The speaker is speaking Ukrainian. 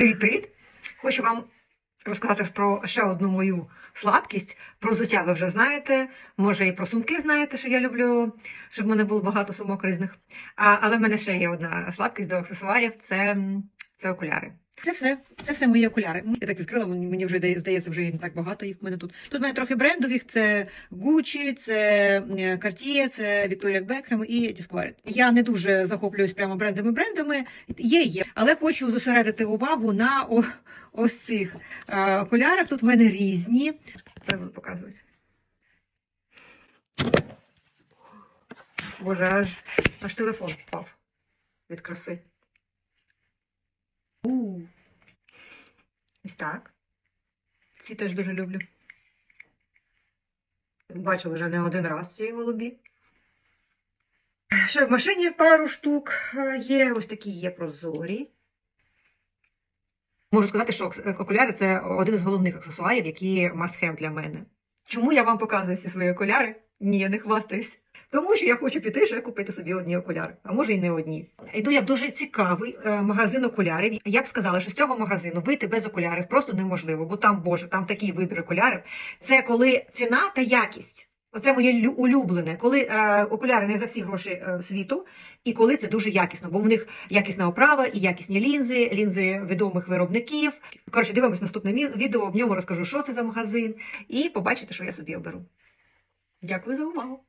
Привіт-привіт! Хочу вам розказати про ще одну мою слабкість. Про взуття ви вже знаєте. Може, і про сумки знаєте, що я люблю, щоб в мене було багато сумок різних. А, але в мене ще є одна слабкість до аксесуарів це, це окуляри. Це все, це все мої окуляри. Я так відкрила, мені вже здається, вже не так багато їх в мене тут. Тут в мене трохи брендових: це Gucci, це е, Cartier, це Victoria Beckham і Discovery. Я не дуже захоплююсь прямо брендами брендами. Є, є, але хочу зосередити увагу на о, ось цих е, окулярах. Тут в мене різні. Це буду показувати. Боже, аж, аж телефон впав від краси. У. Так. Ці теж дуже люблю. Бачила вже не один раз ці голубі. Ще в машині пару штук е, є. Ось такі є прозорі. Можу сказати, що окуляри це один із головних аксесуарів, які must have для мене. Чому я вам показую всі свої окуляри? Ні, я не хвастаюсь. Тому що я хочу піти ще купити собі одні окуляри, а може і не одні. Йду я в дуже цікавий е, магазин окулярів. Я б сказала, що з цього магазину вийти без окулярів просто неможливо, бо там, боже, там такий вибір окулярів. Це коли ціна та якість. Оце моє улюблене, коли е, окуляри не за всі гроші е, світу, і коли це дуже якісно, бо в них якісна оправа і якісні лінзи, лінзи відомих виробників. Коротше, дивимось наступне відео, в ньому розкажу, що це за магазин, і побачите, що я собі оберу. Дякую за увагу.